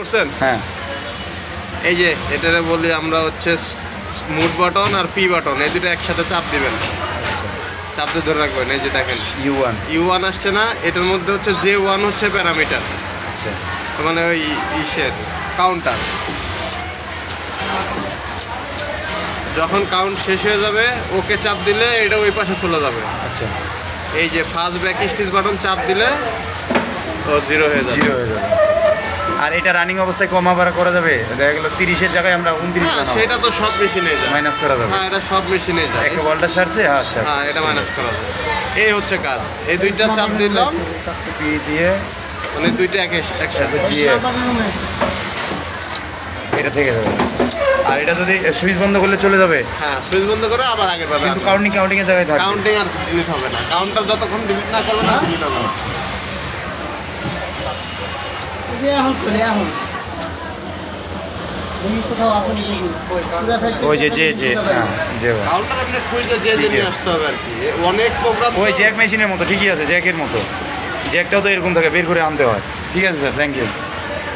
করছেন? হ্যাঁ। এই যে এটারে বলি আমরা হচ্ছে মুড বাটন আর পি বাটন এই দুটো একসাথে চাপ দিবেন। চাপ দিয়ে ধরে রাখবেন এই যে দেখেন। ইউ ওয়ান ইউ ওয়ান আসছে না এটার মধ্যে হচ্ছে জে ওয়ান হচ্ছে প্যারামিটার। আচ্ছা। মানে ওই ইসের কাউন্টার যখন কাউন্ট শেষ হয়ে যাবে ওকে চাপ দিলে এটা ওই পাশে চলে যাবে। আচ্ছা। এই যে ফার্স্ট ব্যাক স্টিচ বাটন চাপ দিলে ও জিরো হয়ে যাবে। জিরো হয়ে যাবে। আর এটা রানিং অবস্থায় কমা বাড়া করা যাবে? দেখা গেলো তিরিশের জায়গায় আমরা উনত্রিশ হ্যাঁ সেটা তো সব মেশিনে যায়। মাইনাস করা যাবে। হ্যাঁ এটা সব মেশিনে যায়। একটা বলটা সারছে হ্যাঁ আচ্ছা হ্যাঁ এটা মাইনাস করা যায় এই হচ্ছে কাজ। এই দুইটা চাপ দিলাম। দিয়ে মানে দুইটা এক একসাথে GF এটা থেকে যাবে। আর এটা যদি সুইচ বন্ধ করলে চলে যাবে? হ্যাঁ সুইচ বন্ধ করে আবার আগে ভাবে কিন্তু কাউন্টিং কাউন্টিং এর জায়গায় থাকবে। কাউন্টিং আর ডিলিট হবে না। কাউন্টার যতক্ষণ ডিলিট না করবে না ডিলিট হবে না। যে এখন চলে এখন ওই হ্যাঁ না। যে ভাই। কাউন্টার আপনি খুঁজলে যে যে নিয়ে আসতে হবে আর কি অনেক প্রোগ্রাম ওই জ্যাক মেশিনের মতো ঠিকই আছে জ্যাকের মতো জ্যাকটাও তো এরকম থাকে বের করে আনতে হয় ঠিক আছে স্যার থ্যাংক ইউ